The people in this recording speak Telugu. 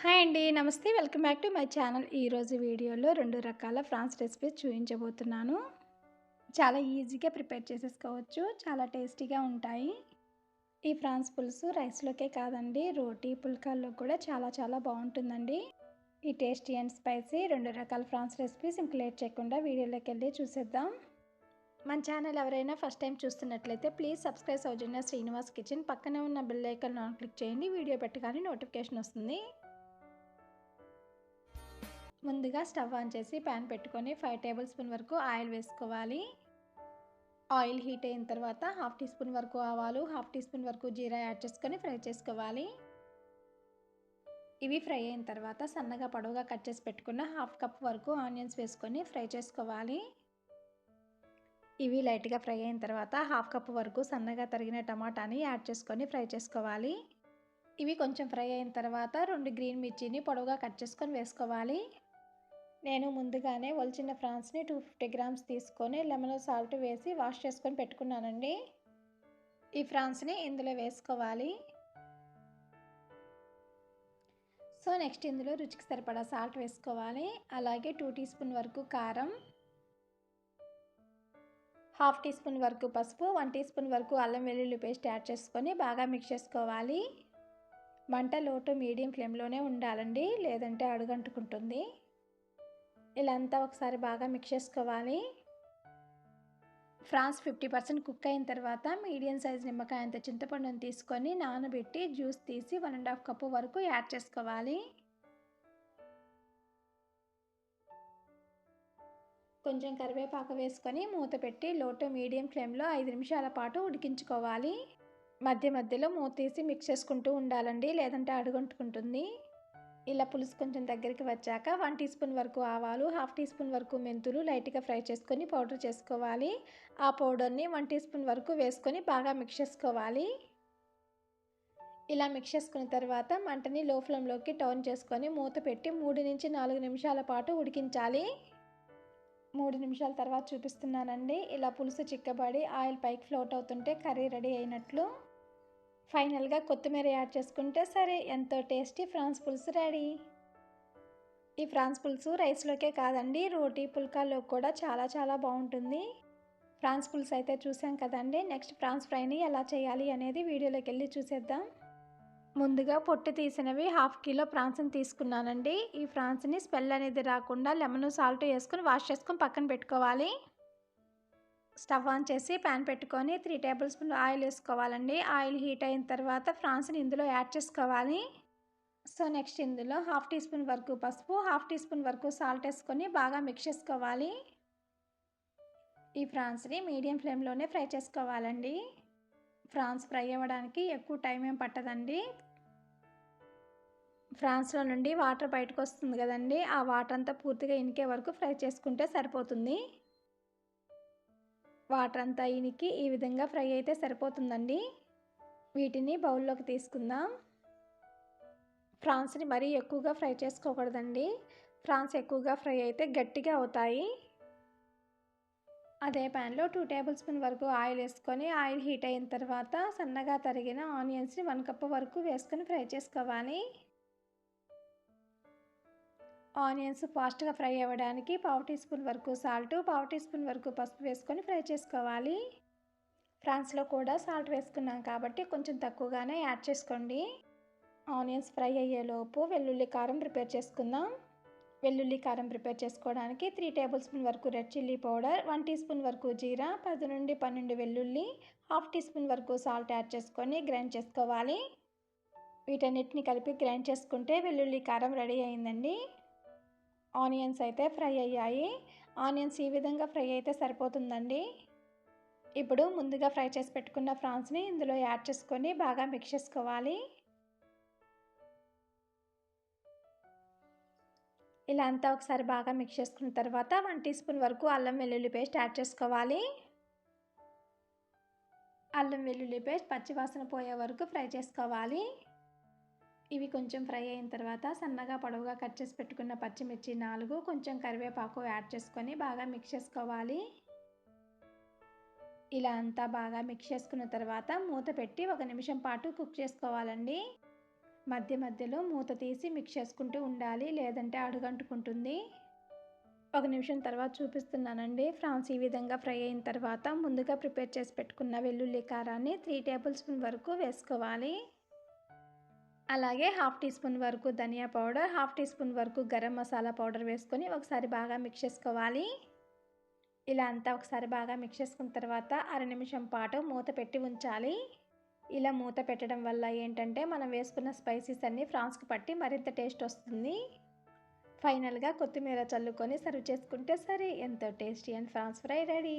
హాయ్ అండి నమస్తే. Welcome back to my channel. ఈరోజు వీడియోలో రెండు రకాల ఫ్రాన్స్ రెసిపీస్ చూపించబోతున్నాను చాలా ఈజీగా ప్రిపేర్ చేసేసుకోవచ్చు. చాలా టేస్టీగా ఉంటాయి. ఈ ఫ్రాన్స్ పులుసు రైస్లోకే కాదండి రోటీ పుల్కాల్లో కూడా చాలా చాలా బాగుంటుందండి. ఈ టేస్టీ అండ్ స్పైసీ రెండు రకాల ఫ్రాన్స్ రెసిపీస్ ఇంక లేట్ చేయకుండా వీడియోలోకి వెళ్ళి చూసేద్దాం. మన ఛానల్ ఎవరైనా ఫస్ట్ టైం చూస్తున్నట్లయితే please subscribe Soujanya Srinivas kitchen. పక్కనే ఉన్న బెల్ ఐకాన్ క్లిక్ చేయండి. వీడియో పెట్టగానే నోటిఫికేషన్ వస్తుంది. ముందుగా స్టవ్ ఆన్ చేసి ప్యాన్ పెట్టుకొని ఫైవ్ టేబుల్ స్పూన్ వరకు ఆయిల్ వేసుకోవాలి. ఆయిల్ హీట్ అయిన తర్వాత హాఫ్ టీ స్పూన్ వరకు ఆవాలు హాఫ్ టీ స్పూన్ వరకు జీరా యాడ్ చేసుకొని ఫ్రై చేసుకోవాలి. ఇవి ఫ్రై అయిన తర్వాత సన్నగా పొడవుగా కట్ చేసి పెట్టుకున్న హాఫ్ కప్ వరకు ఆనియన్స్ వేసుకొని ఫ్రై చేసుకోవాలి. ఇవి లైట్గా ఫ్రై అయిన తర్వాత హాఫ్ కప్ వరకు సన్నగా తరిగిన టమాటాని యాడ్ చేసుకొని ఫ్రై చేసుకోవాలి. ఇవి కొంచెం ఫ్రై అయిన తర్వాత రెండు గ్రీన్ మిర్చిని పొడవుగా కట్ చేసుకొని వేసుకోవాలి. నేను ముందుగానే ఒలిచిన ఫ్రాన్స్ని టూ ఫిఫ్టీ గ్రామ్స్ తీసుకొని లెమన్ సాల్ట్ వేసి వాష్ చేసుకొని పెట్టుకున్నానండి. ఈ ఫ్రాన్స్ని ఇందులో వేసుకోవాలి. సో నెక్స్ట్ ఇందులో రుచికి సరిపడా సాల్ట్ వేసుకోవాలి. అలాగే టూ టీ స్పూన్ వరకు కారం హాఫ్ టీ స్పూన్ వరకు పసుపు వన్ టీ స్పూన్ వరకు అల్లం వెల్లుల్లి పేస్ట్ యాడ్ చేసుకొని బాగా మిక్స్ చేసుకోవాలి. మంట లోటు మీడియం ఫ్లేమ్లోనే ఉండాలండి లేదంటే అడుగంటుకుంటుంది. ఇలా అంతా ఒకసారి బాగా మిక్స్ చేసుకోవాలి. ఫ్రాన్స్ ఫిఫ్టీ పర్సెంట్ కుక్ అయిన తర్వాత మీడియం సైజ్ నిమ్మకాయ అంత చింతపండుని తీసుకొని నానబెట్టి జ్యూస్ తీసి వన్ అండ్ హాఫ్ కప్పు వరకు యాడ్ చేసుకోవాలి. కొంచెం కరివేపాకు వేసుకొని మూత పెట్టి లోటు మీడియం ఫ్లేమ్లో ఐదు నిమిషాల పాటు ఉడికించుకోవాలి. మధ్య మధ్యలో మూత తీసి మిక్స్ చేసుకుంటూ ఉండాలండి లేదంటే అడుగంటుకుంటుంది. ఇలా పులుసు కొంచెం దగ్గరికి వచ్చాక వన్ టీ స్పూన్ వరకు ఆవాలు హాఫ్ టీ స్పూన్ వరకు మెంతులు లైట్గా ఫ్రై చేసుకొని పౌడర్ చేసుకోవాలి. ఆ పౌడర్ని వన్ టీ స్పూన్ వరకు వేసుకొని బాగా మిక్స్ చేసుకోవాలి. ఇలా మిక్స్ చేసుకున్న తర్వాత మంటని లో ఫ్లేమ్లోకి టర్న్ చేసుకొని మూత పెట్టి మూడు నుంచి నాలుగు నిమిషాల పాటు ఉడికించాలి. మూడు నిమిషాల తర్వాత చూపిస్తున్నానండి. ఇలా పులుసు చిక్కబడి ఆయిల్ పైకి ఫ్లోట్ అవుతుంటే కర్రీ రెడీ అయినట్లు. ఫైనల్గా కొత్తిమీర యాడ్ చేసుకుంటే సరే ఎంతో టేస్టీ ఫ్రాన్స్ పులుసు రెడీ. ఈ ఫ్రాన్స్ పులుసు రైస్లోకే కాదండి రోటీ పుల్కాలో కూడా చాలా చాలా బాగుంటుంది. ఫ్రాన్స్ పులుసు అయితే చూసాం కదండి నెక్స్ట్ ఫ్రాన్స్ ఫ్రైని ఎలా చేయాలి అనేది వీడియోలోకి వెళ్ళి చూసేద్దాం. ముందుగా పొట్టు తీసినవి హాఫ్ కిలో ప్రాన్స్ని తీసుకున్నానండి. ఈ ఫ్రాన్స్ని స్మెల్ అనేది రాకుండా లెమన్ సాల్ట్ వేసుకొని వాష్ చేసుకుని పక్కన పెట్టుకోవాలి. స్టవ్ ఆన్ చేసి ప్యాన్ పెట్టుకొని త్రీ టేబుల్ స్పూన్ ఆయిల్ వేసుకోవాలండి. ఆయిల్ హీట్ అయిన తర్వాత ఫ్రాన్స్ని ఇందులో యాడ్ చేసుకోవాలి. సో నెక్స్ట్ ఇందులో హాఫ్ టీ స్పూన్ వరకు పసుపు హాఫ్ టీ స్పూన్ వరకు సాల్ట్ వేసుకొని బాగా మిక్స్ చేసుకోవాలి. ఈ ఫ్రాన్స్ని మీడియం ఫ్లేమ్లోనే ఫ్రై చేసుకోవాలండి. ఫ్రాన్స్ ఫ్రై అవ్వడానికి ఎక్కువ టైం ఏం పట్టదండి. ఫ్రాన్స్లో నుండి వాటర్ బయటకు వస్తుంది కదండి. ఆ వాటర్ అంతా పూర్తిగా ఇనికే వరకు ఫ్రై చేసుకుంటే సరిపోతుంది. వాటర్ అంతా ఇనికి ఈ విధంగా ఫ్రై అయితే సరిపోతుందండి. వీటిని బౌల్లోకి తీసుకుందాం. ఫ్రాన్స్ని మరీ ఎక్కువగా ఫ్రై చేసుకోకూడదండి. ఫ్రాన్స్ ఎక్కువగా ఫ్రై అయితే గట్టిగా అవుతాయి. అదే ప్యాన్లో టూ టేబుల్ స్పూన్ వరకు ఆయిల్ వేసుకొని ఆయిల్ హీట్ అయిన తర్వాత సన్నగా తరిగిన ఆనియన్స్ని వన్ కప్ వరకు వేసుకొని ఫ్రై చేసుకోవాలి. ఆనియన్స్ ఫాస్ట్గా ఫ్రై అవ్వడానికి పావు టీ స్పూన్ వరకు సాల్ట్ పావు టీ స్పూన్ వరకు పసుపు వేసుకొని ఫ్రై చేసుకోవాలి. ఫ్రాన్స్లో కూడా సాల్ట్ వేసుకున్నాం కాబట్టి కొంచెం తక్కువగానే యాడ్ చేసుకోండి. ఆనియన్స్ ఫ్రై అయ్యేలోపు వెల్లుల్లి కారం ప్రిపేర్ చేసుకుందాం. వెల్లుల్లి కారం ప్రిపేర్ చేసుకోవడానికి త్రీ టేబుల్ స్పూన్ వరకు red chilli powder one teaspoon వరకు జీరా పది నుండి పన్నెండు వెల్లుల్లి హాఫ్ టీ స్పూన్ వరకు సాల్ట్ యాడ్ చేసుకొని గ్రైండ్ చేసుకోవాలి. వీటన్నిటిని కలిపి గ్రైండ్ చేసుకుంటే వెల్లుల్లి కారం రెడీ అయిందండి. ఆనియన్స్ అయితే ఫ్రై అయ్యాయి. ఆనియన్స్ ఈ విధంగా ఫ్రై అయితే సరిపోతుందండి. ఇప్పుడు ముందుగా ఫ్రై చేసి పెట్టుకున్న ఫ్రాన్స్ని ఇందులో యాడ్ చేసుకొని బాగా మిక్స్ చేసుకోవాలి. ఇలా అంతా ఒకసారి బాగా మిక్స్ చేసుకున్న తర్వాత వన్ టీ స్పూన్ వరకు అల్లం వెల్లుల్లి పేస్ట్ యాడ్ చేసుకోవాలి. అల్లం వెల్లుల్లి పేస్ట్ పచ్చివాసన పోయే వరకు ఫ్రై చేసుకోవాలి. ఇవి కొంచెం ఫ్రై అయిన తర్వాత సన్నగా పొడవుగా కట్ చేసి పెట్టుకున్న పచ్చిమిర్చి నాలుగు కొంచెం కరివేపాకు యాడ్ చేసుకొని బాగా మిక్స్ చేసుకోవాలి. ఇలా అంతా బాగా మిక్స్ చేసుకున్న తర్వాత మూత పెట్టి ఒక నిమిషం పాటు కుక్ చేసుకోవాలండి. మధ్య మధ్యలో మూత తీసి మిక్స్ చేసుకుంటూ ఉండాలి లేదంటే అడుగంటుకుంటుంది. ఒక నిమిషం తర్వాత చూపిస్తున్నానండి. ఫ్రాన్స్ ఈ విధంగా ఫ్రై అయిన తర్వాత ముందుగా ప్రిపేర్ చేసి పెట్టుకున్న వెల్లుల్లి కారాన్ని త్రీ టేబుల్ స్పూన్ వరకు వేసుకోవాలి. అలాగే హాఫ్ టీ స్పూన్ వరకు ధనియా పౌడర్ హాఫ్ టీ స్పూన్ వరకు గరం మసాలా పౌడర్ వేసుకొని ఒకసారి బాగా మిక్స్ చేసుకోవాలి. ఇలా అంతా ఒకసారి బాగా మిక్స్ చేసుకున్న తర్వాత అర నిమిషం పాటు మూత పెట్టి ఉంచాలి. ఇలా మూత పెట్టడం వల్ల ఏంటంటే మనం వేసుకున్న స్పైసీస్ అన్నీ ఫ్రాన్స్కి పట్టి మరింత టేస్ట్ వస్తుంది. ఫైనల్గా కొత్తిమీర చల్లుకొని సర్వ్ చేసుకుంటే సరే ఎంతో tasty and prawns fry ready.